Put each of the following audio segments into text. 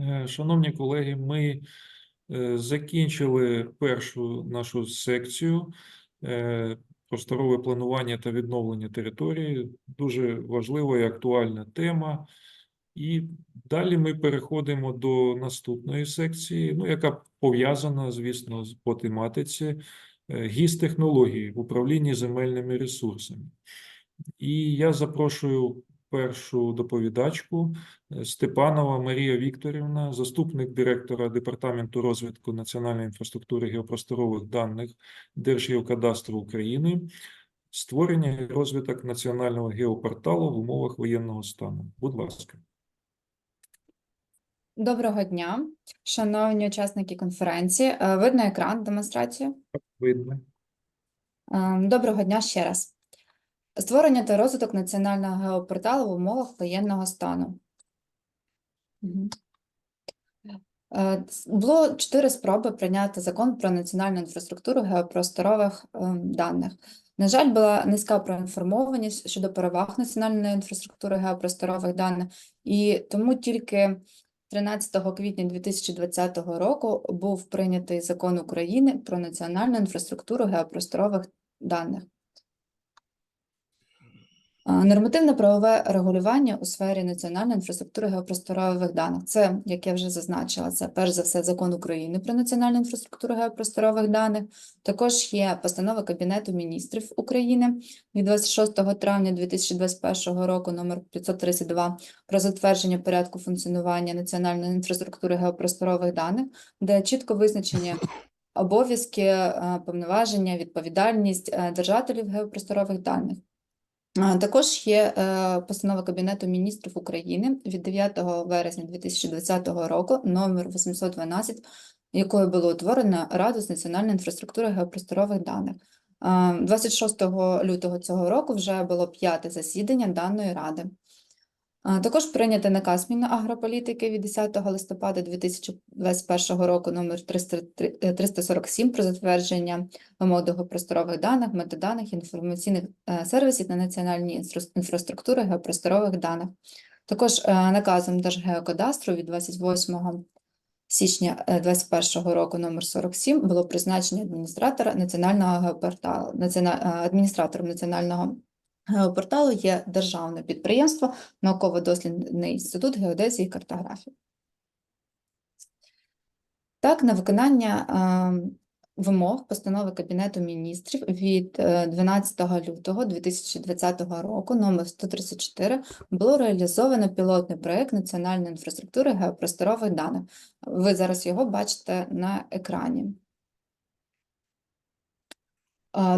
Е, Шановні колеги, ми е, закінчили першу нашу секцію е, просторове планування та відновлення території. Дуже важлива і актуальна тема. І далі ми переходимо до наступної секції, ну, яка пов'язана, звісно, по тематиці е, гіс-технології в управлінні земельними ресурсами. І я запрошую першу доповідачку е, Степанова Марія Вікторівна, заступник директора Департаменту розвитку національної інфраструктури геопросторових даних Держгеокадастру України, створення і розвиток національного геопорталу в умовах воєнного стану. Будь ласка. Доброго дня, шановні учасники конференції. Е, Видно екран демонстрацію? Видно. Е, Доброго дня ще раз. Створення та розвиток національного геопорталу в умовах воєнного стану. Е, Було чотири спроби прийняти закон про національну інфраструктуру геопросторових ем, даних. На жаль, була низька проінформованість щодо переваг національної інфраструктури геопросторових даних, і тому тільки 13 квітня 2020 року був прийнятий закон України про національну інфраструктуру геопросторових даних. А, Нормативно-правове регулювання у сфері національної інфраструктури геопросторових даних. Це, як я вже зазначила, це перш за все закон України про національну інфраструктуру геопросторових даних. Також є постанова Кабінету міністрів України від 26 травня 2021 року номер 532 про затвердження порядку функціонування національної інфраструктури геопросторових даних, де чітко визначені обов'язки, е, повноваження, відповідальність е, держателів геопросторових даних. Також є е, постанова Кабінету міністрів України від 9 вересня 2020 року, номер 812, якою було утворено Раду з національної інфраструктури геопросторових даних. А, 26 лютого цього року вже було п'яте засідання даної ради. Також прийнятий наказ Мінагрополітики від 10 листопада 2021 року номер 300 е, 347 про затвердження вимог до геопросторових даних, метаданих, інформаційних е, сервісів на національній інфраструктури геопросторових даних. Також е, наказом Держгеокадастру від 28 січня 2021 року номер 47 було призначення адміністратора національного геопорталу. Е, Адміністратором національного геопорталу є державне підприємство Науково-дослідний інститут геодезії і картографії. Так, на виконання е, вимог постанови Кабінету міністрів від е, 12 лютого 2020 року номер 134 було реалізовано пілотний проєкт національної інфраструктури геопросторових даних. Ви зараз його бачите на екрані.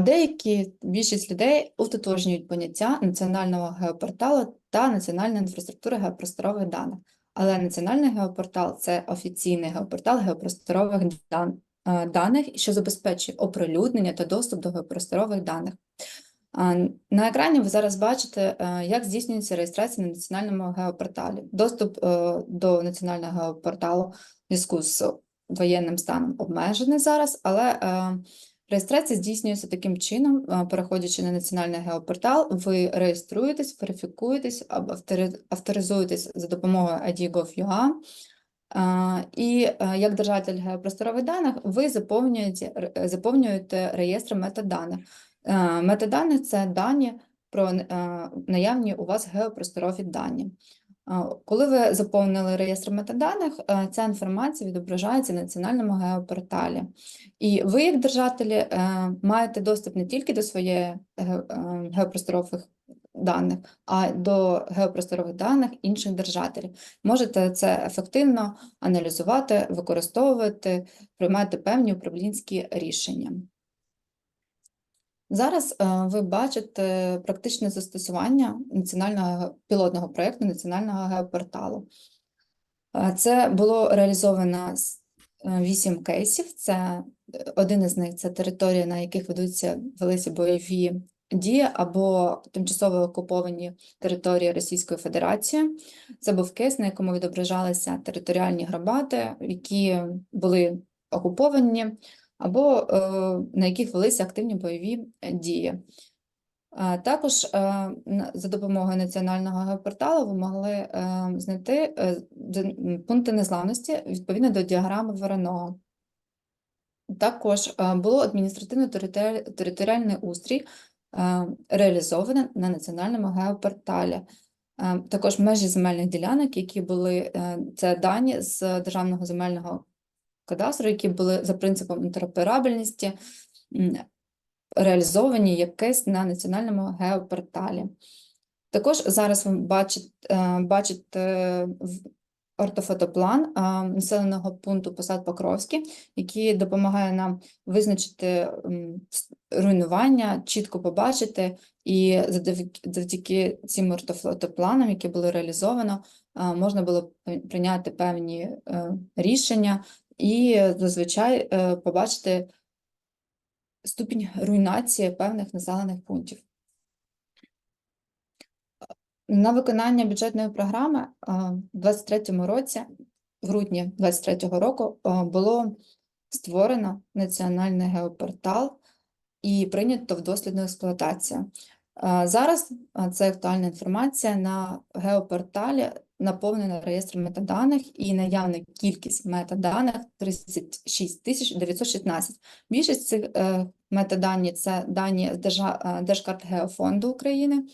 Деякі більшість людей утотожнюють поняття національного геопорталу та національної інфраструктури геопросторових даних. Але національний геопортал це офіційний геопортал геопросторових дан- даних, що забезпечує оприлюднення та доступ до геопросторових даних. На екрані ви зараз бачите, е, як здійснюється реєстрація на національному геопорталі. Доступ е, до національного геопорталу в зв'язку з воєнним станом обмежений зараз, але е, Реєстрація здійснюється таким чином, переходячи на національний геопортал, ви реєструєтесь, верифікуєтесь авторизуєтесь за допомогою ID.gov.ua, і як держатель геопросторових даних ви заповнюєте, заповнюєте реєстр метаданих. Метадані – це дані про наявні у вас геопросторові дані. Коли ви заповнили реєстр метаданих, е, ця інформація відображається на національному геопорталі. І ви, як держателі, е, маєте доступ не тільки до своєї е, геопросторових даних, а до геопросторових даних інших держателів. Можете це ефективно аналізувати, використовувати, приймати певні управлінські рішення. Зараз е, ви бачите практичне застосування національного пілотного проєкту національного геопорталу. Е, Це було реалізовано з е, вісім кейсів. Це е, один із них це території, на яких ведуться великі бойові дії або тимчасово окуповані території Російської Федерації. Це був кейс, на якому відображалися територіальні громади, які були окуповані, або е, на яких велися активні бойові е, дії. Також е, за допомогою національного геопорталу ви могли знайти пункти незламності відповідно до діаграми Вороного. Також було адміністративно-територіальний устрій е, реалізований на національному геопорталі. Також межі земельних ділянок, які були це дані з державного земельного кадастру, які були за принципом інтероперабельності реалізовані якесь на національному геопорталі. Також зараз ви бачите, е, бачите ортофотоплан е, населеного пункту Посад Покровський, який допомагає нам визначити руйнування, чітко побачити, і завдяки- цим ортофотопланам, які були реалізовано, е, можна було прийняти певні рішення і зазвичай е, побачити ступінь руйнації певних населених пунктів. На виконання бюджетної програми в 23-му році, в грудні 23-го року, було створено національний геопортал і прийнято в дослідну експлуатацію. Зараз це актуальна інформація на геопорталі наповнена реєстром метаданих і наявна кількість метаданих 36 тисяч 916. Більшість цих е, метадані це дані е, Держкартгеофонду України.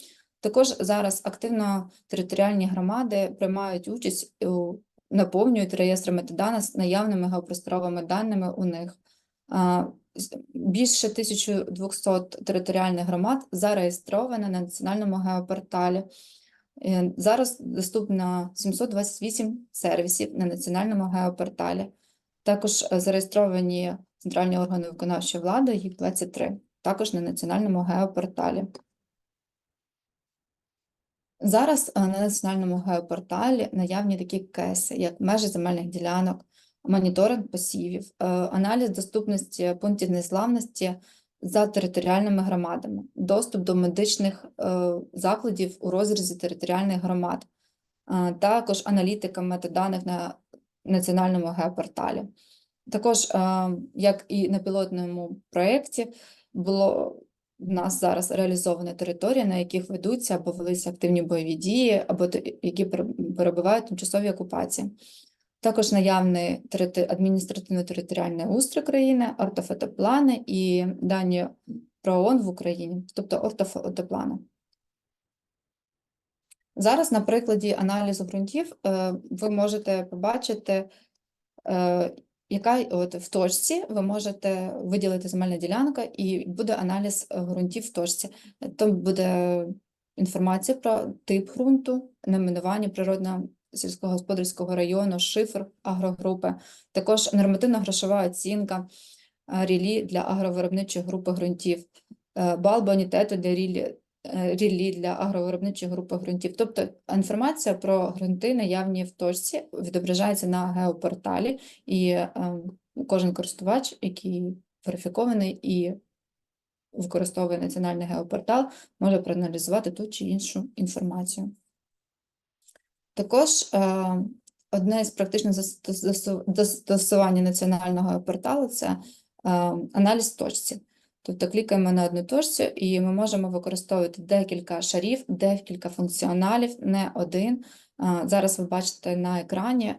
Також зараз активно територіальні громади приймають участь у наповнюють реєстри метаданих з наявними геопросторовими даними у них. Більше 1200 територіальних громад зареєстровано на національному геопорталі. Е, Зараз доступно 728 сервісів на національному геопорталі. Також е, зареєстровані центральні органи виконавчої влади, їх 23, також на національному геопорталі. Зараз е, на національному геопорталі наявні такі кейси, як межі земельних ділянок, моніторинг посівів, аналіз доступності пунктів незламності за територіальними громадами, доступ до медичних е, закладів у розрізі територіальних громад, е, також аналітика метаданих на національному геопорталі. Також, е, як і на пілотному проєкті, було в нас зараз реалізована територія, на яких ведуться або велися активні бойові дії, або які пере- перебувають в тимчасовій окупації. Також наявний адміністративно-територіальний устрій країни, ортофотоплани і дані про ООН в Україні, тобто ортофотоплани. Зараз на прикладі аналізу ґрунтів е, ви можете побачити, е, яка от в точці ви можете виділити земельна ділянка, і буде аналіз ґрунтів в точці. Там буде інформація про тип ґрунту, найменування природного сільськогосподарського району, шифр агрогрупи, також нормативно-грошова оцінка е, рілі для агровиробничої групи ґрунтів, е, бал бонітету для рілі, е, рілі для агровиробничої групи ґрунтів. Тобто інформація про ґрунти наявні в точці відображається на геопорталі, і кожен користувач, який верифікований і використовує національний геопортал, може проаналізувати ту чи іншу інформацію. Також е, одне з практичних застосування національного порталу це е, аналіз точці. Тобто клікаємо на одну точку, і ми можемо використовувати декілька шарів, декілька функціоналів, не один. Е, Зараз ви бачите на екрані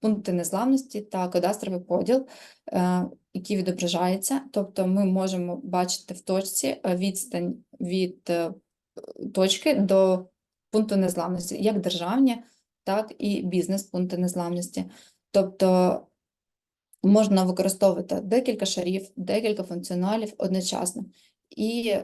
пункти незламності та кадастровий поділ, який відображається. Тобто ми можемо бачити в точці відстань від точки до пункту незламності, як державні, так і бізнес-пункти незламності. Тобто можна використовувати декілька шарів, декілька функціоналів одночасно і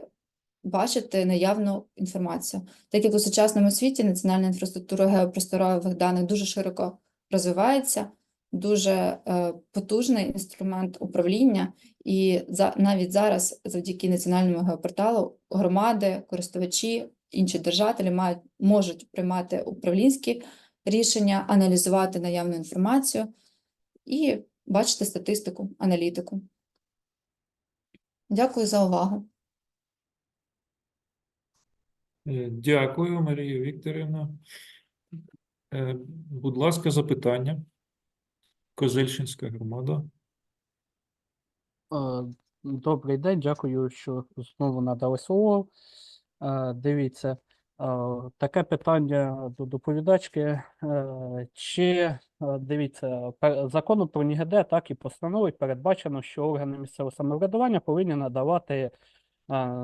бачити наявну інформацію. Так як у сучасному світі національна інфраструктура геопросторових даних дуже широко розвивається, дуже е, потужний інструмент управління, і за, навіть зараз, завдяки національному геопорталу, громади, користувачі, інші держателі мають, можуть приймати управлінські рішення, аналізувати наявну інформацію і бачити статистику, аналітику. Дякую за увагу. Е, Дякую, Марія Вікторівна. Е, Будь ласка, запитання. Козельщинська громада. Е, Добрий день, дякую, що знову надали слово. Дивіться, таке питання до доповідачки. Е, Чи е, дивіться, законом про НІГД, так і постановою передбачено, що органи місцевого самоврядування повинні надавати е,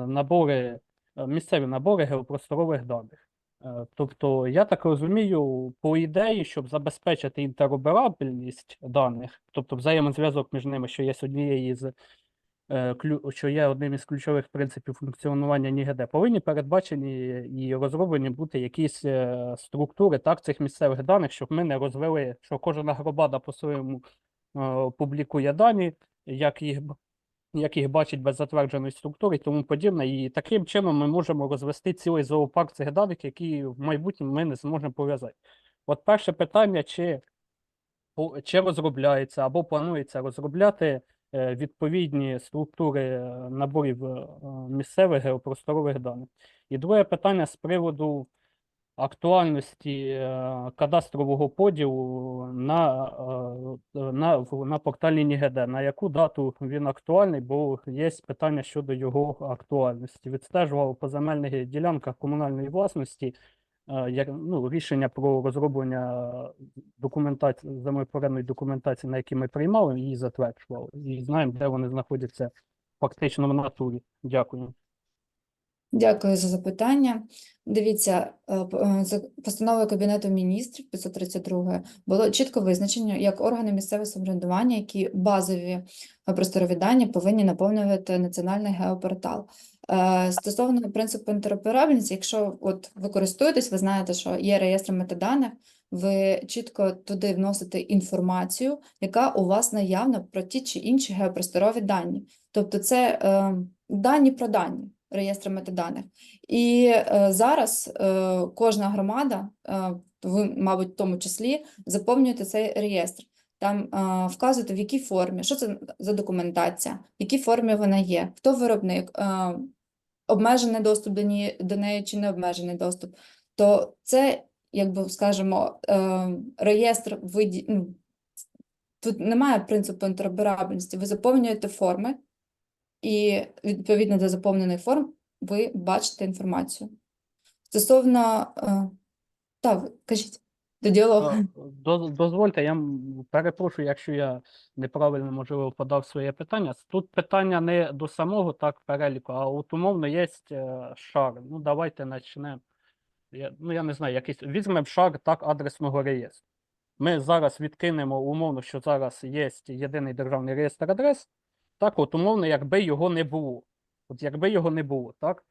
набори, е, місцеві набори геопросторових даних. Е, Тобто, я так розумію, по ідеї, щоб забезпечити інтероперабельність даних, тобто взаємозв'язок між ними, що є з е, клю- що є одним із ключових принципів функціонування НІГД, повинні передбачені і розроблені бути якісь е, структури так, цих місцевих даних, щоб ми не розвели, що кожна громада по-своєму е, публікує дані, як їх, як їх бачить без затвердженої структури і тому подібне. І таким чином ми можемо розвести цілий зоопарк цих даних, які в майбутньому ми не зможемо пов'язати. От перше питання, чи, чи розробляється або планується розробляти е, відповідні структури е, наборів е, місцевих геопросторових даних. І друге питання з приводу актуальності е, кадастрового поділу на, е, на, на порталі НІГД. На яку дату він актуальний, бо є питання щодо його актуальності. Відстежував по земельних ділянках комунальної власності е, як, ну, рішення про розроблення документації, землепорядної документації, на які ми приймали, її затверджували. І знаємо, де вони знаходяться фактично в натурі. Дякую. Дякую за запитання. Дивіться, е, е, постановою Кабінету міністрів 532 було чітко визначено, як органи місцевого самоврядування, які базові е, просторові дані повинні наповнювати національний геопортал. Стосовно принципу інтероперабельності, якщо от ви користуєтесь, ви знаєте, що є реєстр метаданих, ви чітко туди вносите інформацію, яка у вас наявна про ті чи інші геопросторові дані. Тобто це дані про дані реєстр метаданих. І е, зараз е, кожна громада, е, ви, мабуть, в тому числі, заповнюєте цей реєстр. Там вказуєте, в якій формі, що це за документація, в якій формі вона є, хто виробник, обмежений доступ до, ні, до неї чи не обмежений доступ. То це, якби скажемо, е, реєстр виді... ну, Тут немає принципу інтероперабельності. Ви заповнюєте форми, і відповідно до заповнених форм ви бачите інформацію. Стосовно, е, так, кажіть, до діалогу. Е, Дозвольте, я перепрошую, якщо я неправильно, можливо, подав своє питання. Тут питання не до самого так переліку, а от умовно є шар. Ну, давайте почнемо. Я, ну, я не знаю, якийсь візьмемо шар так адресного реєстру. Ми зараз відкинемо умовно, що зараз є єдиний державний реєстр адрес. Так, от умовно, якби його не було. От якби його не було, так?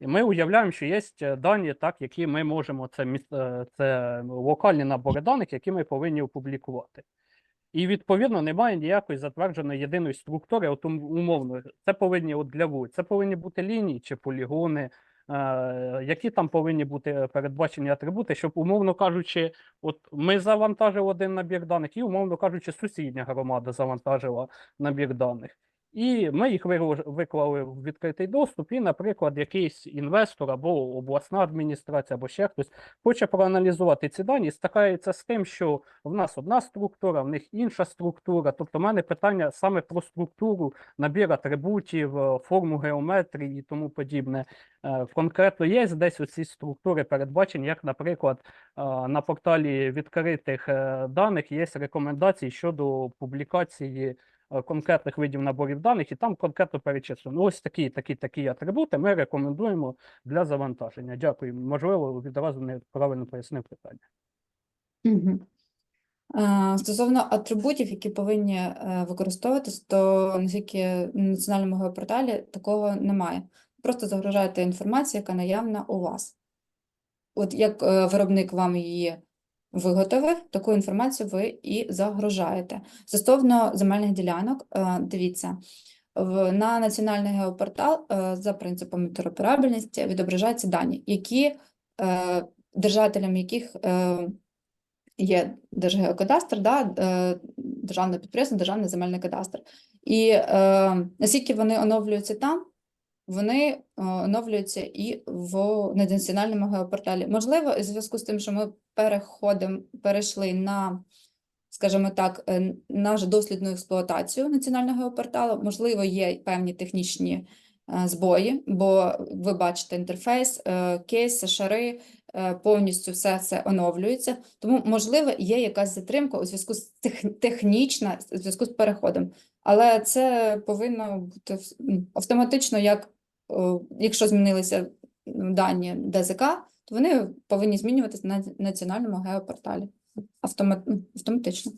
І ми уявляємо, що є дані, так, які ми можемо, це, е, це локальні набори даних, які ми повинні опублікувати. І відповідно немає ніякої затвердженої єдиної структури, от умовно, це повинні от для вулиць, це повинні бути лінії чи полігони, е, які там повинні бути передбачені атрибути, щоб, умовно кажучи, от ми завантажили один набір даних, і, умовно кажучи, сусідня громада завантажила набір даних. І ми їх виклали в відкритий доступ, і, наприклад, якийсь інвестор або обласна адміністрація, або ще хтось хоче проаналізувати ці дані, і стикається з тим, що в нас одна структура, в них інша структура. Тобто, в мене питання саме про структуру, набір атрибутів, е, форму геометрії і тому подібне. Е, Конкретно є десь оці структури передбачені, як, наприклад, е, на порталі відкритих даних є рекомендації щодо публікації конкретних видів наборів даних, і там конкретно перечислено. Ось такі, такі, такі атрибути ми рекомендуємо для завантаження. Дякую. Можливо, відразу неправильно пояснив питання. Е, Стосовно атрибутів, які повинні е, використовуватись, то наскільки на національному геопорталі такого немає. Просто загружаєте інформацію, яка наявна у вас. От як е, виробник вам її виготовив, таку інформацію ви і загружаєте. Стосовно земельних ділянок, е, дивіться, на національний геопортал е, за принципом інтероперабельності відображаються дані, які е, держателям яких є Держгеокадастр, да, державне підприємство, Державний земельний кадастр. І наскільки вони оновлюються там, вони е, оновлюються і в національному геопорталі. Можливо, у зв'язку з тим, що ми переходимо, перейшли на, скажімо так, е, на дослідну експлуатацію національного геопорталу, можливо, є певні технічні е, збої, бо ви бачите інтерфейс, кейси, шари, повністю все це оновлюється. Тому, можливо, є якась затримка у зв'язку з тех, технічна, у зв'язку з переходом. Але це повинно бути автоматично, як якщо змінилися дані ДЗК, то вони повинні змінюватися на національному геопорталі Автомат, ну, автоматично.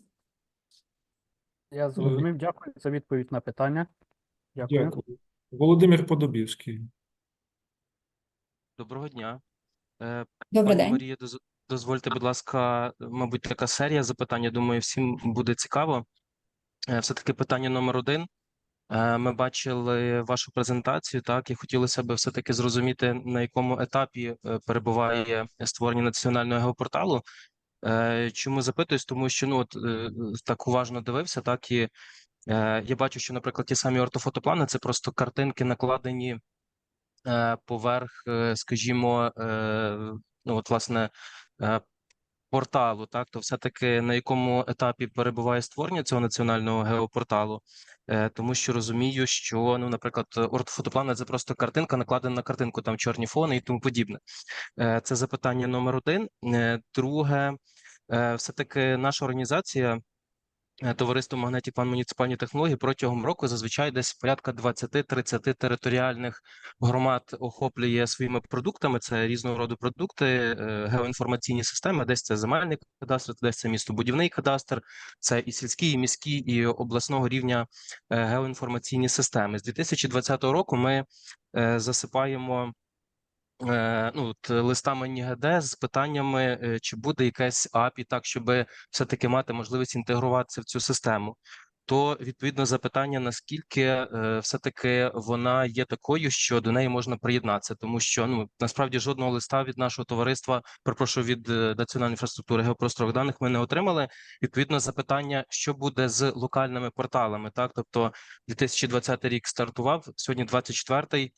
Я зрозумів, дякую за відповідь на питання. Дякую. Дякую. Володимир Подобівський. Доброго дня. Е, Добрий Пані день. Марія, дозвольте, будь ласка, мабуть, така серія запитань. Я думаю, всім буде цікаво. Е, Все-таки питання номер один. Е, Ми бачили вашу презентацію, так, і хотілося б все-таки зрозуміти, на якому етапі е, перебуває створення національного геопорталу. Е, Чому запитуюсь? Тому що ну от так уважно дивився, так і я бачу, що, наприклад, ті самі ортофотоплани це просто картинки накладені поверх, скажімо, ну от власне порталу, так то все-таки на якому етапі перебуває створення цього національного геопорталу, Е, тому що розумію, що ну, наприклад, ортофотоплани це просто картинка, накладена на картинку, там чорні фони і тому подібне. Е, Це запитання номер один. Е, Друге, е, все-таки наша організація. Е, Товариство Магнетік Пан муніципальні технології протягом року зазвичай десь порядка 20-30 територіальних громад охоплює своїми продуктами. Це різного роду продукти, е, геоінформаційні системи. Десь це земельний кадастр, десь це містобудівний кадастр, це і сільські, і міські, і обласного рівня е, геоінформаційні системи. З 2020 року ми засипаємо. Е, Ну, от, листами НІГД з питаннями, е, чи буде якась API, так щоб все-таки мати можливість інтегруватися в цю систему. То відповідно запитання, наскільки е, все-таки вона є такою, що до неї можна приєднатися, тому що ну насправді жодного листа від нашого товариства, перепрошую, від е, національної інфраструктури геопросторових даних ми не отримали. Відповідно, запитання, що буде з локальними порталами, так тобто 2020 рік стартував сьогодні, 24-й,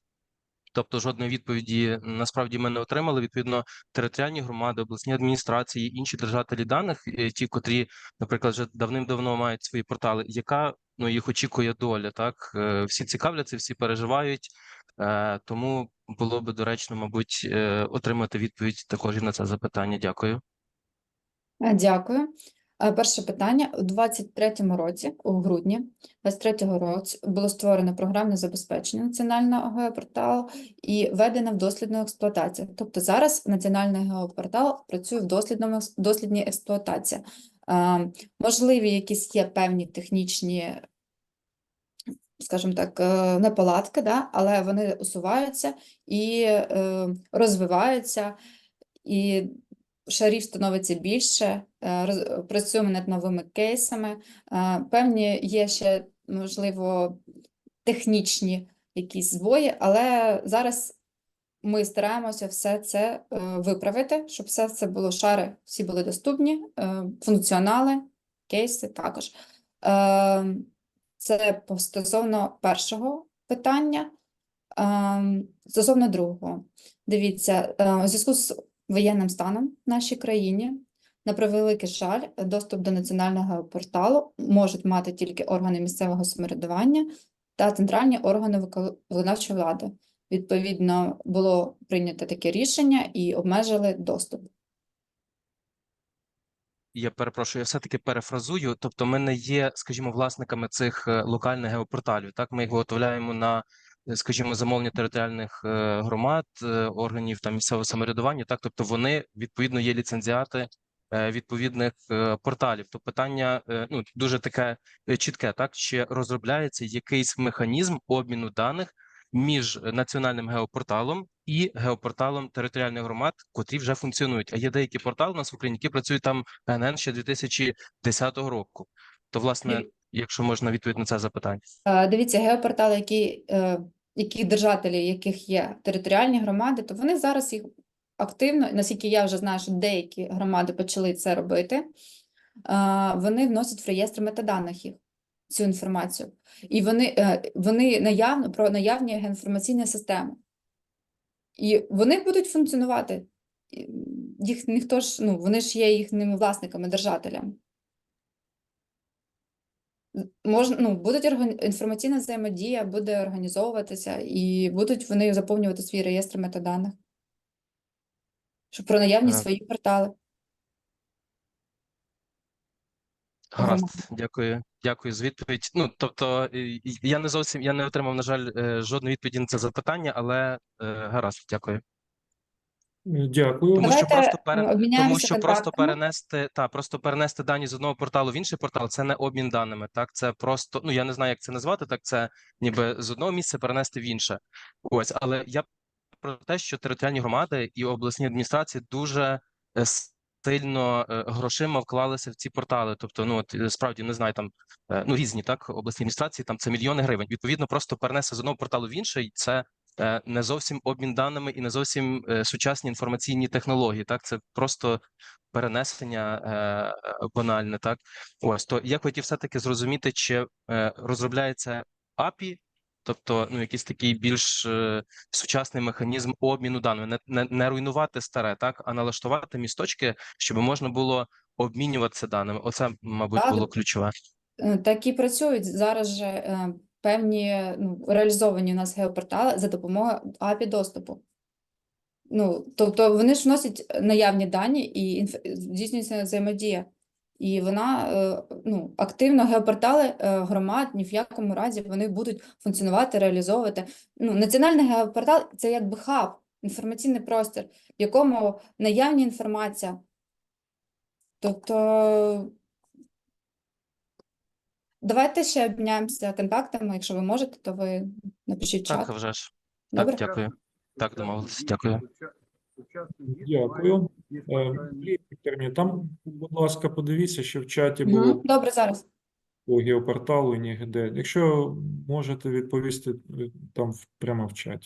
Тобто жодної відповіді насправді ми не отримали. Відповідно, територіальні громади, обласні адміністрації, інші держателі даних, е, ті, котрі, наприклад, вже давним-давно мають свої портали. Яка ну їх очікує доля? Так Е, всі цікавляться, всі переживають. Е, Тому було би доречно, мабуть, отримати відповідь також і на це запитання. Дякую. Дякую. Е, Перше питання. У 23-му році, у грудні 23-го року, було створено програмне забезпечення національного геопорталу і введено в дослідну експлуатацію. Тобто зараз національний геопортал працює в дослідній експлуатації. Е, Можливі якісь є певні технічні, скажімо так, е, неполадки, да? але вони усуваються і розвиваються, і шарів становиться більше, е, працюємо над новими кейсами. Е, Певні є ще, можливо, технічні якісь збої, але зараз ми стараємося все це е, виправити, щоб все це було шари, всі були доступні, функціонали, кейси також. Це стосовно першого питання. Ем, Стосовно другого, дивіться, у зв'язку з воєнним станом в нашій країні, на превеликий жаль, доступ до національного порталу можуть мати тільки органи місцевого самоврядування та центральні органи виконавчої влади. Відповідно, було прийнято таке рішення і обмежили доступ. Я перепрошую, я все-таки перефразую. Тобто, ми не є, скажімо, власниками цих е, локальних геопорталів. Так, ми їх виготовляємо на, скажімо, замовлення територіальних е, громад, е, органів там місцевого самоврядування. Так, тобто вони відповідно є ліцензіати е, відповідних е, порталів. То питання е, ну дуже таке е, чітке, так чи розробляється якийсь механізм обміну даних між національним геопорталом і геопорталом територіальних громад, котрі вже функціонують. А є деякі портали у нас в Україні, які працюють там ГНН ще 2010 року. То, власне, якщо можна відповідь на це запитання. Е, Дивіться, геопортали, які, е, які держателі, яких є територіальні громади, то вони зараз їх активно, наскільки я вже знаю, що деякі громади почали це робити, вони вносять в реєстр метаданих їх цю інформацію. І вони, е, вони наявно про наявні геоінформаційні системи. І вони будуть функціонувати. Їх ніхто ж, ну, вони ж є їхніми власниками, держателями. Можна, ну, будуть інформаційна взаємодія буде організовуватися і будуть вони заповнювати свій реєстр метаданих. Щоб про наявність Е. свої портали. Гаразд, дякую, дякую за відповідь. Ну, тобто, я не зовсім я не отримав, на жаль, е, жодної відповіді на це запитання, але е, гаразд, дякую. Дякую. Тому що просто пере... тому що просто перенести та просто перенести дані з одного порталу в інший портал, це не обмін даними. Так, це просто ну я не знаю, як це назвати. Так, це ніби з одного місця перенести в інше. Ось, але я про те, що територіальні громади і обласні адміністрації дуже е, сильно е, грошима вклалися в ці портали. Тобто, ну от е, справді не знаю, там ну різні так обласні адміністрації, там це мільйони гривень. Відповідно, просто перенести з одного порталу в інший. Це не зовсім обмін даними і не зовсім е, сучасні інформаційні технології. Так, це просто перенесення е, е, банальне. Так, ось то я хотів все таки зрозуміти, чи е, розробляється API, тобто ну якийсь такий більш е, сучасний механізм обміну даними, не, не, не руйнувати старе, так, а налаштувати місточки, щоб можна було обмінюватися даними. Оце, мабуть, Так. було ключове. Е, Так і працюють зараз же е, певні ну, реалізовані у нас геопортали за допомогою API доступу. Ну, тобто вони ж вносять наявні дані і здійснюється взаємодія. І вона е, ну, активно геопортали е, громад ні в якому разі вони будуть функціонувати, реалізовувати. Ну, національний геопортал це якби хаб, інформаційний простір, в якому наявна інформація. Тобто Давайте ще обміняємося контактами. Якщо ви можете, то ви напишіть чат. Так, вже ж. Добре? Так, дякую. Так, домовились. Дякую. Дякую. Е, Марія там, будь ласка, подивіться, що в чаті Мгм. було Добре, зараз. по геопорталу і нігде. Якщо можете відповісти е, там в- прямо в чаті.